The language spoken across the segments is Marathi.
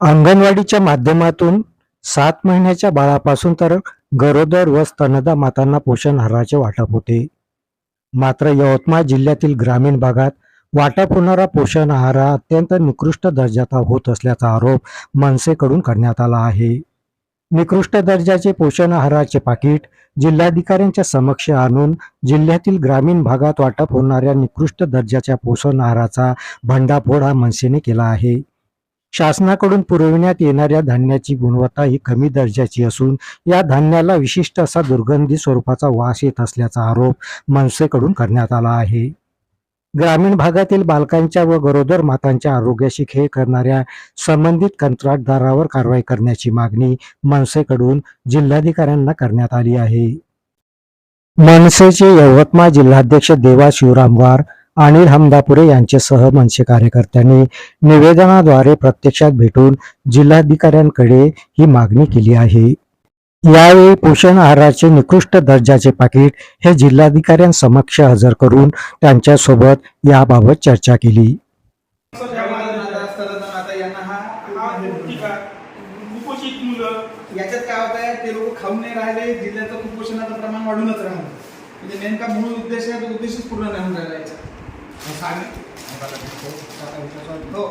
अंगणवाडीच्या माध्यमातून सात महिन्याच्या बाळापासून तर गरोदर व स्तनदा मातांना पोषण आहाराचे वाटप होते. मात्र यवतमाळ जिल्ह्यातील ग्रामीण भागात वाटप होणारा पोषण आहार हा अत्यंत निकृष्ट दर्जाचा होत असल्याचा आरोप मनसेकडून करण्यात आला आहे. निकृष्ट दर्जाचे पोषण आहाराचे पाकिट जिल्हाधिकाऱ्यांच्या समक्ष आणून जिल्ह्यातील ग्रामीण भागात वाटप होणाऱ्या निकृष्ट दर्जाच्या पोषण आहाराचा भंडाफोड हा मनसेने केला आहे. शासनाकडून पुरविण्यात येणाऱ्या धान्याची गुणवत्ता ही कमी दर्जाची असून या धान्याला विशिष्ट असा दुर्गंधी स्वरूपाचा वास येत असल्याचा आरोप मनसेकडून करण्यात आला आहे. ग्रामीण भागातील बालकांच्या व गरोदर मातांच्या आरोग्याशी खेळ करणाऱ्या संबंधित कंत्राटदारावर कारवाई करण्याची मागणी मनसेकडून जिल्हाधिकाऱ्यांना करण्यात आली आहे. मनसेचे यवतमाळ जिल्हाध्यक्ष देवा शिवरामवार अनिल हमदापुरे यांच्यासह मनसे कार्यकर्त्यांनी निवेदनाद्वारे प्रत्यक्षात भेटून जिल्हाधिकाऱ्यांकडे ही मागणी केली आहे. यावेळी पोषण आहाराचे निकृष्ट दर्जाचे पाकिट हे जिल्हाधिकाऱ्यांसमक्ष हजर करून त्यांच्यासोबत याबाबत चर्चा केली. कुपोषित मुलं याच्यात काय होत आहे ते लोक खाऊन नाही राहिले जिल्ह्याचं कुपोषणाचं प्रमाण वाढूनच राहिलं. म्हणजे नेमका मूळ उद्देश आहे तो उद्देशच पूर्ण नाही होऊन राहिला याचा हो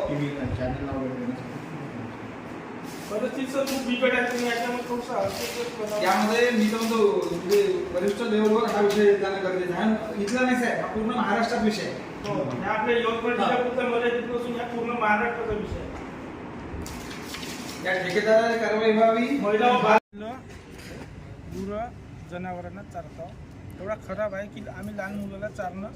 परिस्थितीचं खूप बिकट आहे तुम्ही याच्यामध्ये थोडंसं हस्तक्षेप करा. यामध्ये मी तर म्हणतो वरिष्ठ लेवलवर हा विषय जाणं गरजेचं आहे इथला नाही साहेब हा पूर्ण महाराष्ट्रात विषय आहे हो, हे आपल्या मर्यादित नसून पूर्ण महाराष्ट्राचा विषय आहे. या ठेकेदाराला कारवाई व्हावी महिला व बाल गुरं जनावरांना चारतो एवढा खराब आहे की आम्ही लहान मुलाला चारणं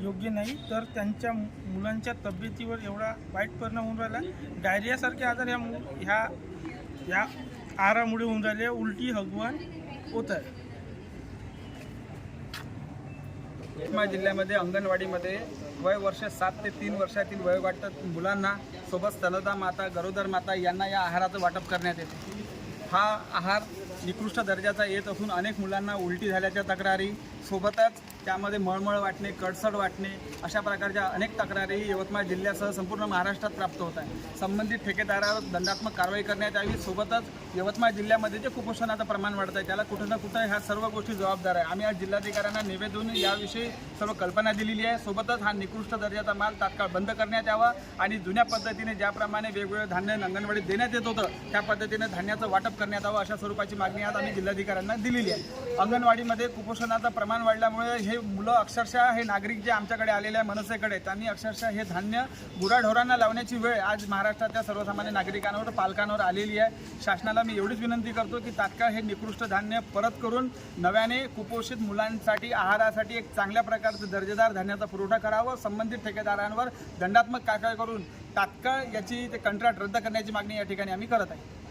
योग्य नाही तर त्यांच्या मुलांच्या तब्येतीवर एवढा वाईट परिणाम होऊन राहिला. डायरियासारखे आजार ह्या मु ह्या ह्या आहारामुळे होऊन राहिले. उलटी हगवण होत आहे. यवतमाळ जिल्ह्यामध्ये अंगणवाडीमध्ये वय वर्ष सात ते तीन वर्षातील वयोगटात मुलांना सोबत स्तनदा माता गरोदर माता यांना या आहाराचं वाटप करण्यात येते. हा आहार निकृष्ट दर्जाचा येत असून अनेक मुलांना उलटी झाल्याच्या तक्रारी सोबतच त्यामध्ये मळमळ वाटणे कडसड वाटणे अशा प्रकारच्या अनेक तक्रारी यवतमाळ जिल्ह्यासह संपूर्ण महाराष्ट्रात प्राप्त होत आहे संबंधित ठेकेदारावर दंडात्मक कारवाई करण्यात यावी. सोबतच यवतमाळ जिल्ह्यामध्ये जे कुपोषणाचं प्रमाण वाढत आहे त्याला कुठं ना कुठं ह्या सर्व गोष्टी जबाबदार आहे. आम्ही आज जिल्हाधिकाऱ्यांना निवेदन याविषयी सर्व कल्पना दिलेली आहे. सोबतच हा निकृष्ट दर्जाचा माल तात्काळ बंद करण्यात यावा आणि जुन्या पद्धतीने ज्याप्रमाणे वेगवेगळे धान्य अंगणवाडीत देण्यात येत होतं त्या पद्धतीने धान्याचं वाटप करण्यात यावं अशा स्वरूपाची मागणी आज आम्ही जिल्हाधिकाऱ्यांना दिलेली आहे. अंगणवाडीमध्ये कुपोषणाचं प्रमाण वाढल्यामुळे हे मुलं अक्षरशः हे नागरिक जे आमच्याकडे आलेले आहे मनसेकडे त्यांनी अक्षरशः हे धान्य गुराढोरांना लावण्याची वेळ आज महाराष्ट्रातल्या सर्वसामान्य नागरिकांवर पालकांवर आलेली आहे. शासनाला मी एवढीच विनंती करतो की तात्काळ हे निकृष्ट धान्य परत करून नव्याने कुपोषित मुलांसाठी आहारासाठी एक चांगल्या प्रकारचं दर्जेदार धान्याचा पुरवठा करावा. संबंधित ठेकेदारांवर दंडात्मक कारवाई करून तात्काळ याची ते कंत्राट रद्द करण्याची मागणी या ठिकाणी आम्ही करत आहे.